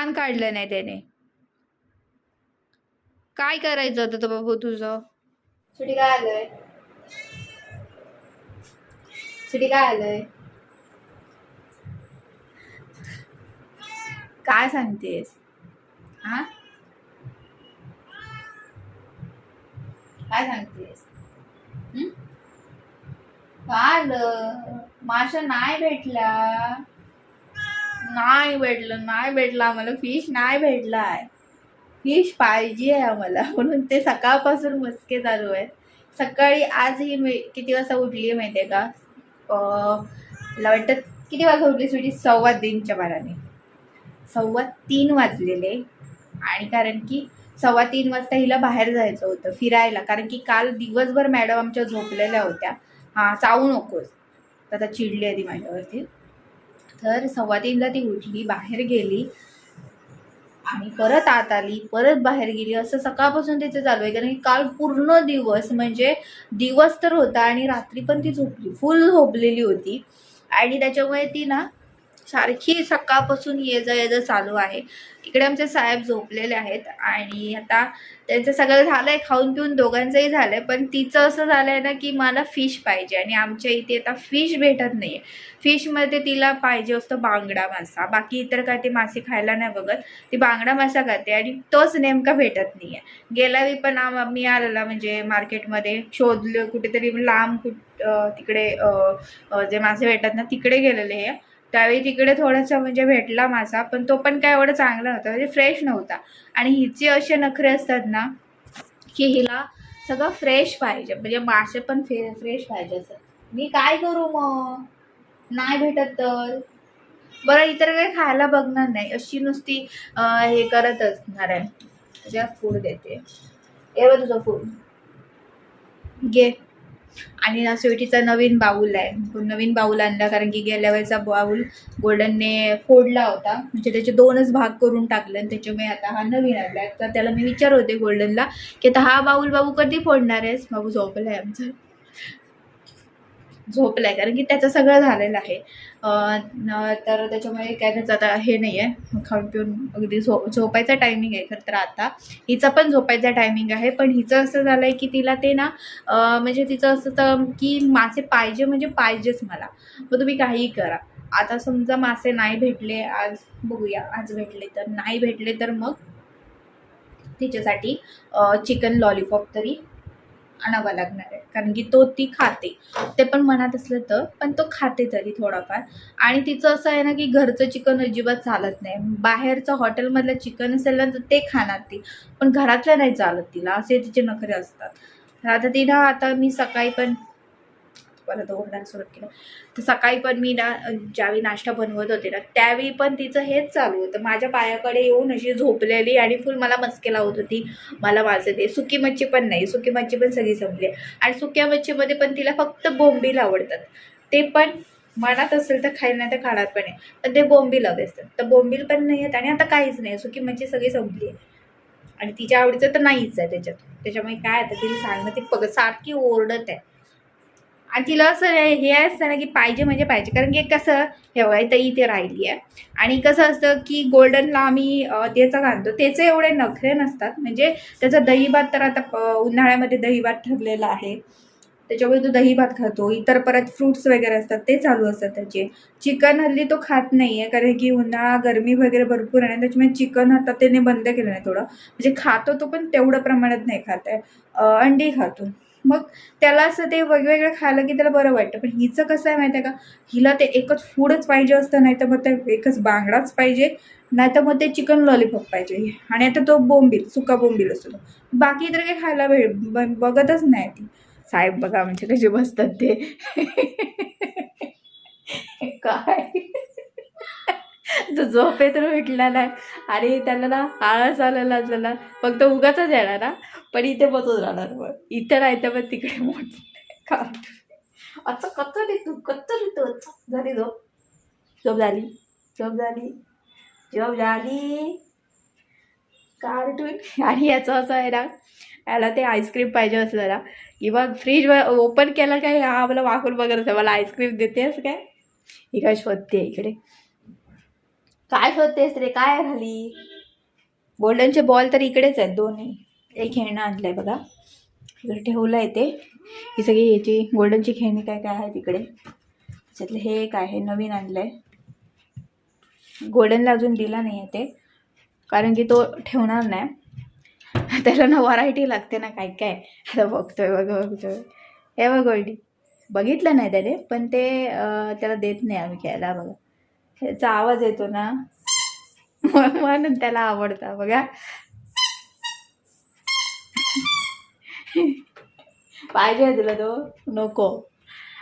कान काढलं नाही त्याने. काय करायचं होतं तो बाबू तुझं? सुटी काय आलंय? सुटी काय आलंय? काय सांगतेस? हा? काय सांगतेस? आलं? माशा नाही भेटला नाही भेटलं नाही भेटलं आम्हाला. फिश नाही भेटला आहे फिश पाहिजे आहे आम्हाला. म्हणून ते सकाळपासून मस्के चालू आहे सकाळी आज ही मी किती वाजता उठली माहिती आहे का? मला वाटतं किती वाजता उठली सुटी सव्वा तीनच्या बाराने सव्वा तीन वाजलेले. आणि कारण की सव्वा तीन वाजता हिला बाहेर जायचं होतं फिरायला. कारण की काल दिवसभर मॅडम आमच्या झोपलेल्या होत्या. हां चावू नकोस. तर आता चिडली आहे ती माझ्यावरती. तर सव्वा तीनला ती उठली बाहेर गेली आणि परत आत आली परत बाहेर गेली. असं सकाळपासून तिचं चालू आहे. कारण की काल पूर्ण दिवस म्हणजे दिवस तर होता आणि रात्री पण ती झोपली फुल झोपलेली होती. आणि त्याच्यामुळे ती ना सारखी सकाळपासून ये जा ये जा चालू आहे. इकडे आमचे साहेब झोपलेले आहेत आणि आता त्यांचं सगळं झालंय खाऊन पिऊन दोघांचंही झालंय. पण तिचं असं झालंय ना की मला फिश पाहिजे आणि आमच्या इथे आता फिश भेटत नाहीये. फिशमध्ये तिला पाहिजे असतं बांगडा मासा. बाकी इतर काय ते मासे खायला नाही बघत. ती बांगडा मासा खाते आणि तोच नेमका भेटत नाहीये. आहे वेळी पण आम- मी आलेला म्हणजे मार्केटमध्ये शोधलं कुठेतरी लांब कुठ तिकडे जे मासे भेटतात ना तिकडे गेलेले आहे त्यावेळी तिकडे थोडासा म्हणजे भेटला मासा पण तो पण काय एवढा चांगला नव्हता म्हणजे फ्रेश नव्हता. आणि हिचे असे नखरे असतात ना की हिला सगळं फ्रेश पाहिजे म्हणजे मासे पण फे फ्रेश पाहिजे असं. मी काय करू मग? नाही भेटत तर? बरं इतर काही खायला बघणार नाही. अशी नुसती हे करत असणार आहे. तुझ्या फूड देते. एवढं तुझं फूड घे. आणि ना स्वीटीचा नवीन बाऊल आहे. नवीन बाऊल आणला कारण की गेल्या वेळेचा बाऊल गोल्डनने फोडला होता. म्हणजे त्याचे दोनच भाग करून टाकले आणि त्याच्यामुळे आता हा नवीन आणला तर त्याला मी विचार होते गोल्डनला की आता हा बाऊल बाबू कधी फोडणार आहेस? बाबू झोपला आहे आमचा. झोपलाय. कारण की त्याचं सगळं झालेलं आहे. तर त्याच्यामुळे काय त्याचं आता हे नाही आहे खाऊन पिऊन अगदी झो झोपायचा टायमिंग आहे खरं तर आता. हिचा पण झोपायचा टायमिंग आहे. पण हिचं असं झालं आहे की तिला ते ना म्हणजे तिचं असं तर की मासे पाहिजे म्हणजे पाहिजेच मला. मग तुम्ही काहीही करा. आता समजा मासे नाही भेटले आज बघूया. आज भेटले तर नाही भेटले तर मग तिच्यासाठी चिकन लॉलीपॉप तरी आणावा लागणार आहे. कारण की तो ती खाते. ते पण मनात असलं तर पण तो खाते तरी थोडाफार. आणि तिचं असं आहे ना की घरचं चिकन अजिबात चालत नाही. बाहेरचं हॉटेलमधलं चिकन असेल ना तर ते खाणार ती. पण घरातलं नाही चालत तिला. असे तिचे नखरे असतात. आता तिनं आता मी सकाळी पण परत ओरडायला सुरुवात केलं. तर सकाळी पण मी ना ज्यावेळी नाश्ता बनवत होते ना त्यावेळी पण तिचं हेच चालू होतं. माझ्या पायाकडे येऊन अशी झोपलेली आणि फुल मला मस्के लावत होती. मला वाजत आहे. सुकी मच्छी पण नाही. सुकी मच्छी पण सगळी संपली. आहे. आणि सुक्या मच्छीमध्ये पण तिला फक्त बोंबील आवडतात. ते पण मनात असेल तर खायला नाही तर खाणार पण आहे पण ते बोंबील हवे असतात. तर बोंबील पण नाही आहेत आणि आता काहीच नाही. सुकी मच्छी सगळी संपली आहे. आणि तिच्या आवडीचं तर नाहीच आहे त्याच्यात. त्याच्यामुळे काय आता तिला सांगणं ती पग सारखी ओरडत आहे. आणि तिला असं हे असतं ना की पाहिजे म्हणजे पाहिजे. कारण की कसं हे बघा इथं इथे राहिली आहे. आणि कसं असतं की गोल्डनला आम्ही अं, त्याचं घालतो. त्याचे एवढे नखरे नसतात. म्हणजे त्याचा दहीभात तर आता उन्हाळ्यामध्ये दहीभात ठरलेला आहे. त्याच्यामुळे तो दहीभात खातो. इतर परत फ्रुट्स वगैरे असतात ते चालू असतात त्याचे. चिकन हल्ली तो खात नाही आहे कारण की उन्हाळा गरमी वगैरे भरपूर आहे. आणि त्याच्यामुळे चिकन आता त्याने बंद केलं नाही थोडं. म्हणजे खातो तो पण तेवढं प्रमाणात नाही खात आहे. अंडी खातो. मग त्याला असं ते वेगवेगळं खायला की त्याला बरं वाटतं. पण हिचं कसं आहे माहिती आहे का? हिला ते एकच फूडच पाहिजे असतं नाही तर मग ते एकच बांगडाच पाहिजे नाही तर मग ते चिकन लॉलीपॉप पाहिजे. आणि आता तो बोंबील सुका बोंबील असतो तो. बाकी तर काही खायला भेट बघतच नाही ती. साहेब बघा म्हणजे कसे बसतात ते. काय? जो झोपेतून उठलेला आहे आणि त्याला ना आळस आलेला असलेला फक्त उगाच येणार ना पण इथे बसून राहणार मग. इथे नाही तर मग तिकडे मोठ का अच्छा कच्चा तू कच्चा तू झाली झोप. झोप झाली. झोप झाली. झोप झाली. कार्टून आणि याचं असं आहे ना याला ते आईस्क्रीम पाहिजे असलं ना की मग फ्रीज ओपन केलं काय हा मला वाकून बघत असं मला आईस्क्रीम देतेस काय? ही काय शोधते इकडे. काय शोधतेस रे? काय झाली? गोल्डनचे बॉल तर इकडेच आहेत दोन्ही. एक खेळणं आणलंय बघा. इकडे ठेवलं आहे ते. ही सगळी याची गोल्डनची खेळणी काय काय आहेत इकडे? त्याच्यातलं हे एक आहे नवीन आणलंय. गोल्डनला अजून दिला नाही आहे ते. कारण की तो ठेवणार नाही. त्याला ना व्हरायटी लागते ना काय काय. आता बघतोय बघ बघतोय. हे बघ गोल्डी. बघितलं नाही त्याने पण ते त्याला देत नाही आम्ही खेळायला बघा. ह्याचा आवाज येतो ना. म्हणून त्याला आवडता बघा. पाहिजे तुला तो? नको.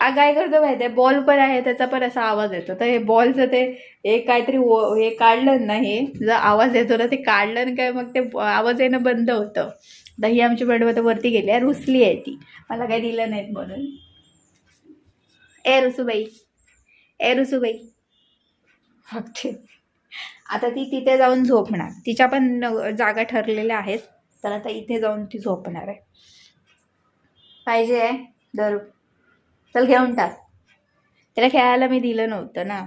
हा काय करतो माहिती आहे बॉल पण आहे त्याचा पण असा आवाज येतो. तर हे बॉलचं ते एक काहीतरी हे काढलं ना हे जर आवाज येतो ना ते काढलं ना काय मग ते आवाज येणं बंद होतं. तर ही आमची मॅडम आता वरती गेली आहे रुसली आहे ती. मला काही दिलं नाहीत म्हणून. ए रुसूबाई. ए रुसूबाई. बघते आता ती तिथे जाऊन झोपणार. तिच्या पण न- जागा ठरलेल्या आहेत. तर आता इथे जाऊन ती झोपणार आहे. पाहिजे आहे. दर चल घेऊन टाक. त्याला खेळायला मी दिलं नव्हतं ना.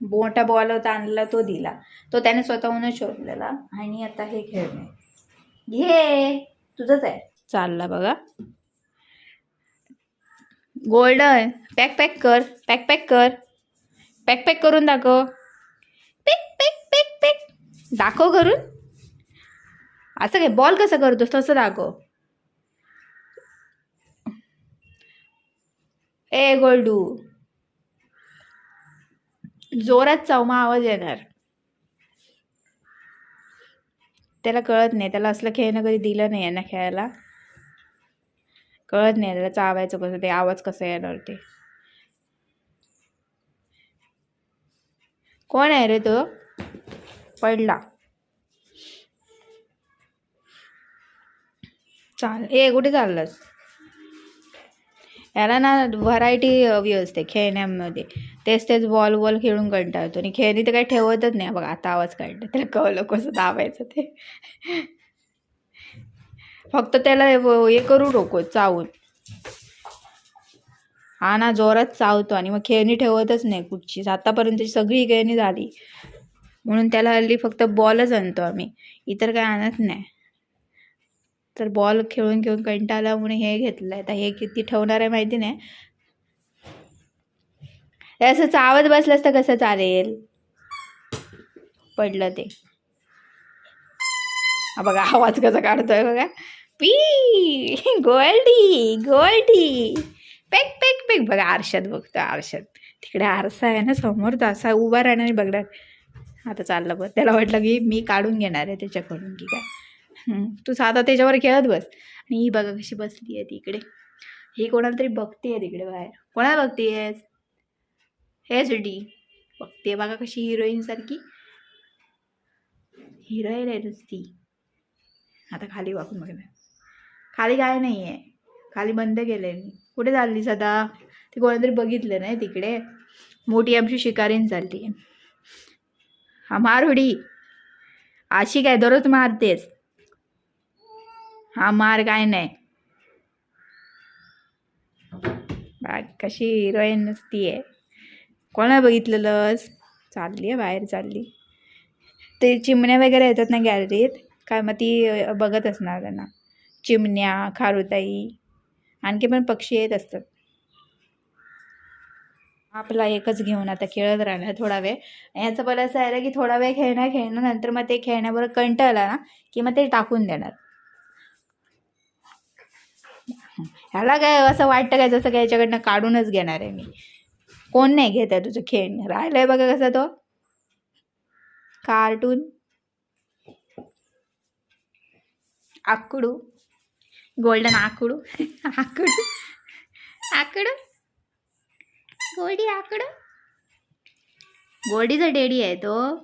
मोठा बॉल होता आणला तो दिला. तो त्याने स्वतःहूनच शोधलेला. आणि आता हे खेळणे. घे. तुझंच आहे. चालला बघा. गोल्डन पॅक पॅक कर. पॅक पॅक कर. पॅक पॅक करून दाखव. दाखव करून असं काय? बॉल कसं करतोस? तसं दाखव. ए गोल्डू. जोरात चवमा आवाज येणार. त्याला कळत नाही. त्याला असलं खेळणं कधी दिलं नाही यांना खेळायला. कळत नाही. त्याला चावायचं कसं? ते आवाज कसा येणार ते? कोण आहे रे तो? पडला. चाल ए कुठे चाललास? याला ना व्हरायटी हवी असते खेळण्यामध्ये. तेच तेच बॉल बॉल खेळून कंटाळतो. आणि खेळणी तर काही ठेवतच नाही. बघा आता आवाज काढला. त्याला कळलं कसं दाबायचं ते. फक्त त्याला हे करू नको चावून. हा ना जोरात चावतो. आणि मग खेळणी ठेवतच नाही कुठचीच. आतापर्यंतची सगळी खेळणी झाली. म्हणून त्याला हल्ली फक्त बॉलच आणतो आम्ही. इतर काय आणत नाही. तर बॉल खेळून खेळून कंटाळा म्हणून हे घेतलं आहे तर हे किती ठेवणार आहे माहिती नाही. असं चावत बसलंस तर कसं चालेल? पडलं ते. बघा आवाज कसा काढतोय बघा. पी! Goldie Goldie. पेक पेक पेक. बघा आरशात बघतो आरशात. तिकडे आरसा आहे ना समोर तर असा उभा राहणार बघणार. आता चाललं बघ त्याला वाटलं की मी काढून घेणार आहे त्याच्याकडून की काय. तू साधा त्याच्यावर खेळत बस. आणि ही बघा कशी बसली आहे तिकडे ही कोणाला तरी बघते तिकडे बाहेर. कोणाला बघते आहेस हे सुटी बघते बघा कशी हिरोईन सारखी. हिरोईन आहे नुसती. आता खाली वाकून बघणार खाली काय नाही आहे खाली बंद केलं आहे मी. कुठे चालली सदा ते कोणातरी बघितलं नाही तिकडे. मोठी आमची शिकारीन चालली आहे हा मार उडी अशी काय दररोज मारतेस? हा मार काय नाही. बाग कशी हिरोईन नसती आहे कोणा बघितलेलंस? चालली आहे बाहेर चालली. ते चिमण्या वगैरे येतात ना गॅलरीत? काय मग ती बघत असणार त्यांना. चिमण्या खारुताई आणखी पण पक्षी येत असतात. आपला एकच घेऊन आता खेळत राहिला थोडा वेळ. याचं बरं असं आहे की थोडा वेळ खेळणार खेळणार नंतर मग ते खेळण्याबरोबर कंटाळला ना की मग ते टाकून देणार. ह्याला काय असं वाटतं काय जसं काय याच्याकडनं काढूनच घेणार आहे मी. कोण नाही घेत आहे तुझं खेळ राहिलंय बघा कसा तो. कार्टून. आकडू. गोल्डन आकडू. आकडू. आकडू. गोल्डी आकडू? गोल्डीचा टेडी आहे तो.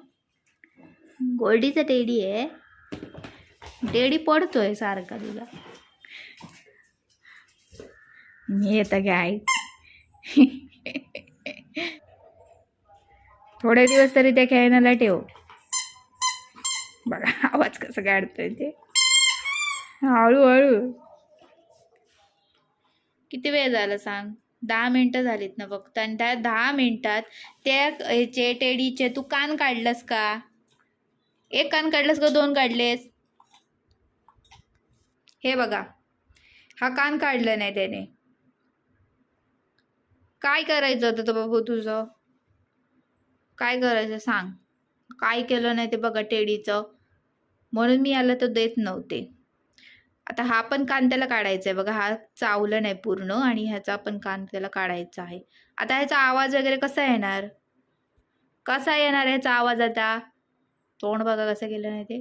गोल्डीचा टेडी आहे. टेडी पडतोय सारखा तुझा. मी येतं काय? थोडे दिवस तरी त्या खेळण्याला ठेव. बघा आवाज कसं काढतोय ते. हळूहळू. किती वेळ झाला सांग? दहा मिनटं झालीत ना फक्त आणि त्या दहा मिनटात त्या ह्याचे टेडीचे तू कान काढलंस का? एक कान काढलंस का दोन काढलेस? हे बघा. हा कान काढलं नाही त्याने. काय करायचं होतं तो बाबू तुझं? काय करायचं सांग. काय केलं नाही ते बघा टेडीचं. म्हणून मी याला तो देत नव्हते. आता हा पण कान त्याला काढायचा आहे बघा हा चावलं नाही पूर्ण आणि ह्याचा पण कान त्याला काढायचा आहे. आता ह्याचा आवाज वगैरे कसा येणार? कसा येणार ह्याचा आवाज आता? तोंड बघा कसं केलं नाही ते.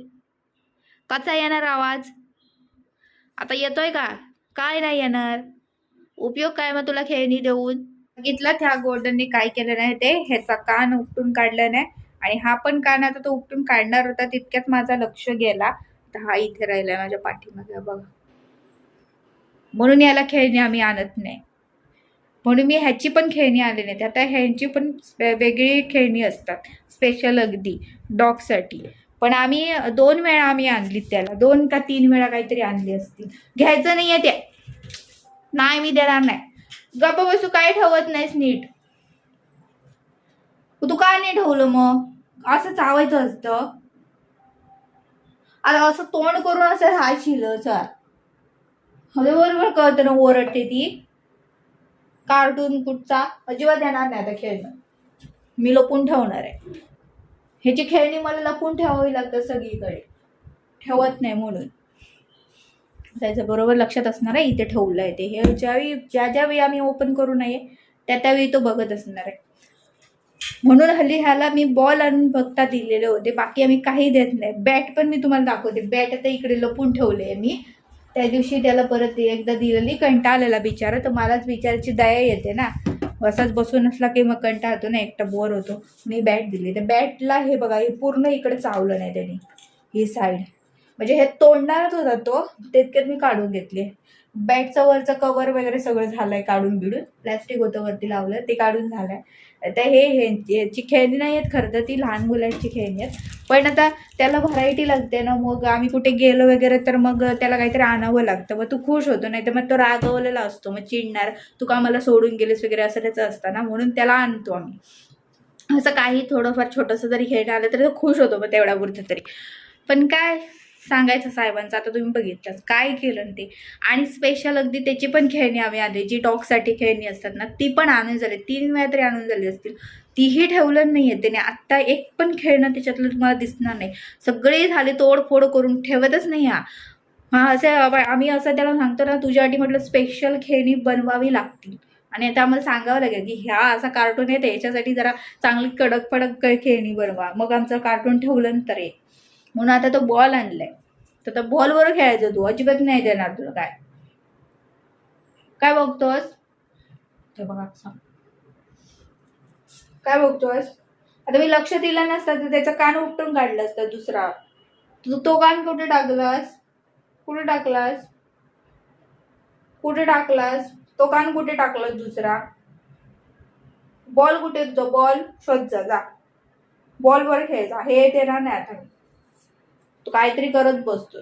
कसा येणार आवाज? आता येतोय का? काय नाही येणार. उपयोग काय मग तुला खेळणी देऊन? बघितलं त्या गोल्डनने काय केलं नाही ते ह्याचा कान उपटून काढलं नाही. आणि हा पण कान आता तो उपटून काढणार होता तितक्यात माझा लक्ष गेला. आता हा इथे राहिलाय माझ्या पाठीमागे बघा. म्हणून याला खेळणी आम्ही आणत नाही. म्हणून मी ह्याची पण खेळणी आली नाहीत आता ह्यांची पण वेगळी खेळणी असतात. स्पेशल अगदी डॉगसाठी. पण आम्ही दोन वेळा आम्ही आणली त्याला. दोन का तीन वेळा काहीतरी आणली असतील. घ्यायचं नाही आहे त्या नाही मी देणार नाही. गप्पा बसू काय ठेवत नाहीस नीट? तू काय नाही ठेवलं मग? असं चावायचं असतं. आता असं तोंड करून असं राहशील सर. हवे बरोबर कळतं ना ओरडते ती. कार्टून कुठचा? अजिबात येणार नाही आता खेळणं. मी लपून ठेवणार आहे. ह्याची खेळणी मला लपून ठेवावी लागतं सगळीकडे. ठेवत नाही म्हणून. त्याचं बरोबर लक्षात असणार आहे इथे ठेवलं आहे ते. हे ज्यावेळी ज्या ज्यावेळी आम्ही ओपन करू नये त्या त्यावेळी तो बघत असणार आहे. म्हणून हल्ली ह्याला मी बॉल आणून बघता दिलेले होते. बाकी आम्ही काही देत नाही. बॅट पण मी तुम्हाला दाखवते. बॅट आता इकडे लपून ठेवले मी. त्या दिवशी त्याला परत एकदा दिलेली. कंटाळलेला बिचारा. तर मलाच बिचाराची दया येते ना. असाच बसून असला की मग कंटाळतो ना. एकटा बोर होतो. मी बॅट दिली. तर बॅटला हे बघा हे पूर्ण इकडे चावलं नाही त्याने. ही साईड म्हणजे हे तोडणारच होता तो. तितक्यात मी काढून घेतली. बॅटचं वरचं कवर वगैरे सगळं झालंय काढून बिडून. प्लॅस्टिक होतं वरती लावलं ते काढून झालंय. आता हे हे- खेळणी नाही आहेत खरं तर ती लहान मुलांची खेळणी आहेत. पण आता त्याला व्हरायटी लागते ना मग आम्ही कुठे गेलो वगैरे तर मग त्याला काहीतरी आणावं लागतं. मग तू खुश होतो नाही तर मग तो रागवलेला असतो. मग चिडणार तू का मला सोडून गेलीस? वगैरे असं त्याचं असतं ना म्हणून त्याला आणतो आम्ही. असं काही थोडंफार छोटंसं जरी खेळणं आलं तरी तो खुश होतो मग तेवढ्या पुरतं तरी. पण काय सांगायचं साहेबांचं आता तुम्ही बघितलंच. काय केलं ते? आणि स्पेशल अगदी त्याची पण खेळणी आम्ही आले जी डॉगसाठी खेळणी असतात ना ती पण आणून झाली. तीन वेळा तरी आणून झाली असतील. तीही ठेवलं नाही आहे त्याने. आत्ता एक पण खेळणं त्याच्यातलं तुम्हाला दिसणार नाही. सगळे झाले तोडफोड करून ठेवतच नाही हा. हा असे आम्ही असं त्याला सांगतो ना तुझ्यासाठी म्हटलं स्पेशल खेळणी बनवावी लागतील. आणि आता आम्हाला सांगावं लागेल की ह्या असा कार्टून येते याच्यासाठी जरा चांगली कडक पडक खेळणी बनवा. मग आमचं कार्टून ठेवलं तर आहे म्हणून आता तो बॉल आणलाय. तर तो बॉलवर खेळायचं तू. अजिबात नाही देणार तुला काय. काय बघतोस? ते बघा सांग. काय बघतोस? आता मी लक्ष दिलं नसतं तर त्याचं कान उपटून काढलं असतं दुसरा. तू तो कान कुठे टाकलास? कुठे टाकलास? कुठे टाकलास? तो कान कुठे टाकलास दुसरा? बॉल कुठे? तुझा बॉल शोध जा जा. बॉलवर खेळायचा हे देणार नाही आता. तू काहीतरी करत बसतोय.